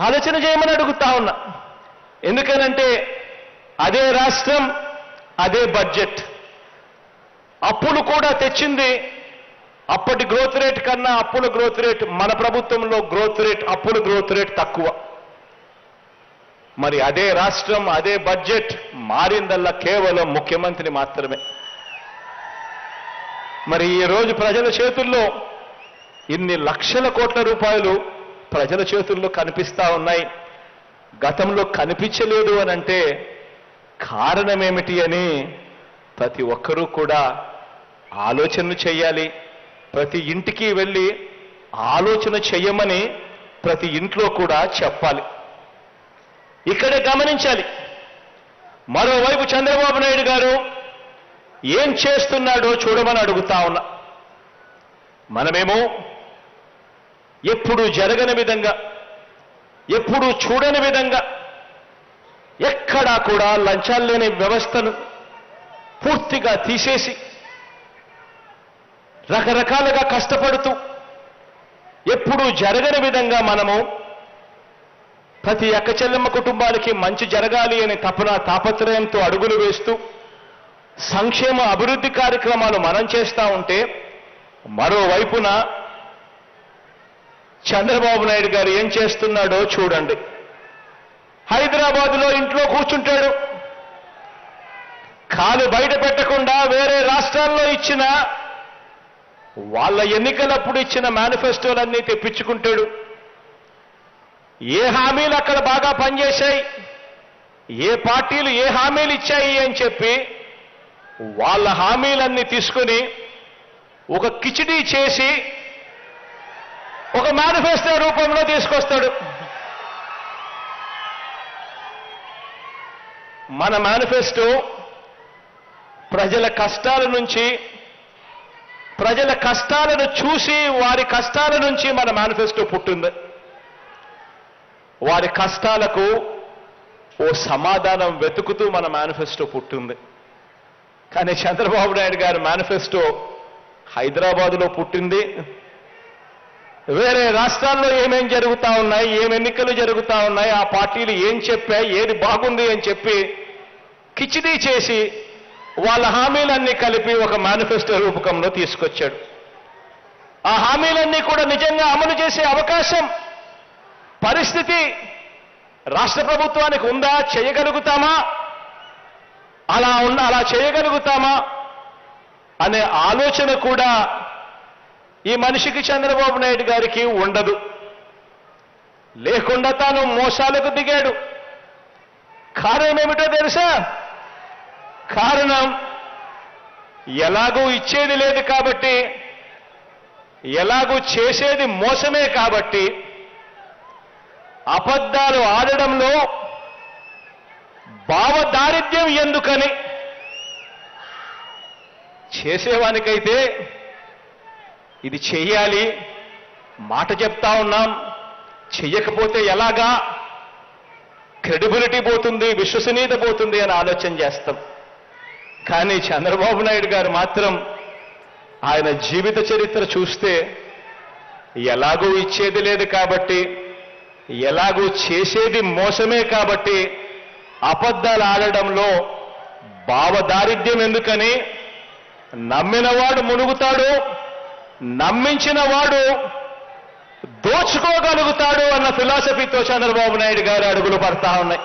ఆలోచన చేయమని అడుగుతా ఉన్నా. ఎందుకనంటే అదే రాష్ట్రం అదే బడ్జెట్. అప్పులు కూడా తెచ్చింది అప్పటి గ్రోత్ రేట్ కన్నా అప్పుల గ్రోత్ రేట్ మన ప్రభుత్వంలో గ్రోత్ రేట్ అప్పుల గ్రోత్ రేట్ తక్కువ. మరి అదే రాష్ట్రం అదే బడ్జెట్ మారిందల్లా కేవలం ముఖ్యమంత్రి మాత్రమే. మరి ఈ రోజు ప్రజల చేతుల్లో ఇన్ని లక్షల కోట్ల రూపాయలు ప్రజల చేతుల్లో కనిపిస్తా ఉన్నాయి. గతంలో కనిపించలేదు అని అంటే కారణమేమిటి అని ప్రతి ఒక్కరూ కూడా ఆలోచనలు చేయాలి. ప్రతి ఇంటికి వెళ్ళి ఆలోచన చేయమని ప్రతి ఇంట్లో కూడా చెప్పాలి. ఇక్కడే గమనించాలి. మరోవైపు చంద్రబాబు నాయుడు గారు ఏం చేస్తున్నాడో చూడమని అడుగుతా ఉన్నా. మనమేమో ఎప్పుడు జరగని విధంగా ఎప్పుడు చూడని విధంగా ఎక్కడా కూడా లంచాలు లేని వ్యవస్థను పూర్తిగా తీసేసి రకరకాలుగా కష్టపడుతూ ఎప్పుడు జరగని విధంగా మనము ప్రతి అక్క చెల్లెమ్మ కుటుంబానికి మంచి జరగాలి అనే తపన తాపత్రయంతో అడుగులు వేస్తూ సంక్షేమ అభివృద్ధి కార్యక్రమాలు మనం చేస్తూ ఉంటే మరోవైపున చంద్రబాబు నాయుడు గారు ఏం చేస్తున్నాడో చూడండి. హైదరాబాదులో ఇంట్లో కూర్చుంటాడు. కాలు బయట పెట్టకుండా వేరే రాష్ట్రాల్లో ఇచ్చిన వాళ్ళ ఎన్నికలప్పుడు ఇచ్చిన మేనిఫెస్టోలన్నీ తెప్పించుకుంటాడు. ఏ హామీలు అక్కడ బాగా పనిచేశాయి? ఏ పార్టీలు ఏ హామీలు ఇచ్చాయి అని చెప్పి వాళ్ళ హామీలన్నీ తీసుకుని ఒక కిచిడీ చేసి ఒక మేనిఫెస్టో రూపంలో తీసుకొస్తాడు. మన మేనిఫెస్టో ప్రజల కష్టాల నుంచి ప్రజల కష్టాలను చూసి వారి కష్టాల నుంచి మన మేనిఫెస్టో పుట్టింది. వారి కష్టాలకు ఓ సమాధానం వెతుకుతూ మన మేనిఫెస్టో పుట్టింది. కానీ చంద్రబాబు నాయుడు గారి మేనిఫెస్టో హైదరాబాదులో పుట్టింది. వేరే రాష్ట్రాల్లో ఏమేం జరుగుతా ఉన్నాయి ఏం ఎన్నికలు జరుగుతా ఉన్నాయి ఆ పార్టీలు ఏం చెప్పాయి ఏది బాగుంది అని చెప్పి కిచిడీ చేసి వాళ్ళ హామీలన్నీ కలిపి ఒక మేనిఫెస్టో రూపకంలో తీసుకొచ్చాడు. ఆ హామీలన్నీ కూడా నిజంగా అమలు చేసే అవకాశం పరిస్థితి రాష్ట్ర ప్రభుత్వానికి ఉందా చేయగలుగుతామా? అలా ఉన్న అలా చేయగలుగుతామా? అనే ఆలోచన కూడా ఈ మనిషికి చంద్రబాబు నాయుడు గారికి ఉండదు. లేకుండా తాను మోసాలకు దిగాడు. కారణం ఏమిటో తెలుసా? కారణం ఎలాగూ ఇచ్చేది లేదు కాబట్టి ఎలాగూ చేసేది మోసమే కాబట్టి అబద్ధాలు ఆడడంలో భావదారిద్ర్యం ఎందుకని? చేసేవానికైతే ఇది చేయాలి మాట చెప్తా ఉన్నాం. చెయ్యకపోతే ఎలాగా? క్రెడిబిలిటీ పోతుంది విశ్వసనీయత పోతుంది అని ఆలోచన చేస్తాం. కానీ చంద్రబాబు నాయుడు గారు మాత్రం ఆయన జీవిత చరిత్ర చూస్తే ఎలాగూ ఇచ్చేది లేదు కాబట్టి ఎలాగూ చేసేది మోసమే కాబట్టి అబద్ధాలు ఆడడంలో భావదారిద్ర్యం ఎందుకని నమ్మినవాడు మునుగుతాడు నమ్మించిన వాడు దోచుకోగలుగుతాడు అన్న ఫిలాసఫీతో చంద్రబాబు నాయుడు గారు అడుగులు పడతా ఉన్నాయి.